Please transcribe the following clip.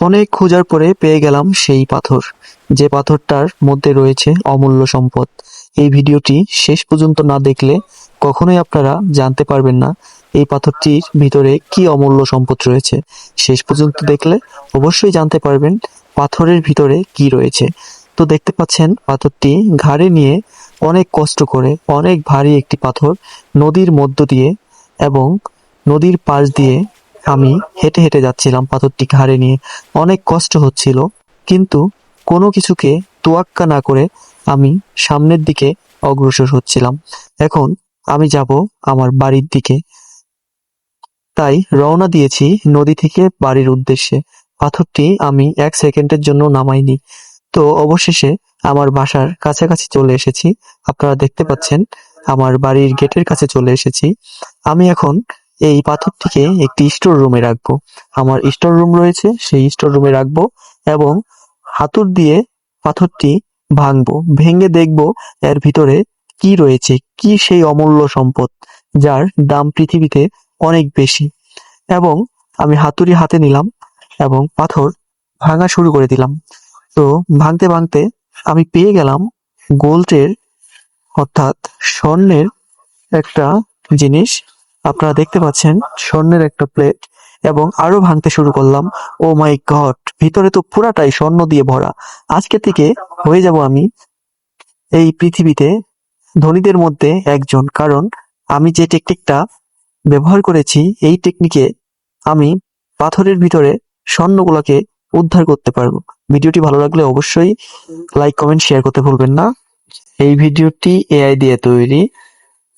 অনেক খোঁজার পরে পেয়ে গেলাম সেই পাথর। যে পাথরটার মধ্যে রয়েছে অমূল্য সম্পদ। এই ভিডিওটি শেষ পর্যন্ত না দেখলে কখনোই আপনারা জানতে পারবেন না এই পাথরটির ভিতরে কি অমূল্য সম্পদ রয়েছে। শেষ পর্যন্ত দেখলে অবশ্যই জানতে পারবেন পাথরের ভিতরে কি রয়েছে। তো দেখতে পাচ্ছেন, পাথরটি ঘাড়ে নিয়ে অনেক কষ্ট করে অনেক ভারী একটি পাথর নদীর মধ্য দিয়ে এবং নদীর পাশ দিয়ে আমি হেঁটে হেঁটে যাচ্ছিলাম পাথরটি ঘাড়ে নিয়ে। অনেক কষ্ট হচ্ছিল, কিন্তু কোনো কিছুকে তোয়াক্কা না করে আমি সামনের দিকে অগ্রসর হচ্ছিলাম। এখন আমি যাব আমার বাড়ির দিকে। তাই রওনা দিয়েছি নদী থেকে বাড়ির উদ্দেশ্যে। পাথরটি আমি এক সেকেন্ডের জন্য নামাইনি। তো অবশেষে আমার বাসার কাছাকাছি চলে এসেছি। আপনারা দেখতে পাচ্ছেন, আমার বাড়ির গেটের কাছে চলে এসেছি। আমি এখন এই পাথরটিকে একটি স্টোর রুমে রাখব। আমার স্টোর রুম রয়েছে, সেই স্টোর রুমে রাখব এবং হাতুর দিয়ে পাথরটি ভাঙবো, ভেঙে দেখব এর ভিতরে কি রয়েছে, কি সেই অমূল্য সম্পদ যার দাম পৃথিবীতে অনেক বেশি। এবং আমি হাতুড়ি হাতে নিলাম এবং পাথর ভাঙা শুরু করে দিলাম। তো ভাঙতে ভাঙতে আমি পেয়ে গেলাম গোল্ডের অর্থাৎ স্বর্ণের একটা জিনিস। আপনারা দেখতে পাচ্ছেন স্বর্ণের একটা প্লেট এবং আরও ভাঙতে শুরু করলাম। ও মাই গড ভিতরে তো পুরাটাই স্বর্ণ দিয়ে ভরা। আজকে থেকে হয়ে যাব আমি এই পৃথিবীতে ধনীদের মধ্যে একজন। কারণ আমি যে টেকনিকটা ব্যবহার করেছি, এই টেকনিকে আমি পাথরের ভিতরে স্বর্ণগুলোকে উদ্ধার করতে পারব। ভিডিওটি ভালো লাগলে অবশ্যই লাইক কমেন্ট শেয়ার করতে ভুলবেন না। এই ভিডিওটি এআই দিয়ে তৈরি।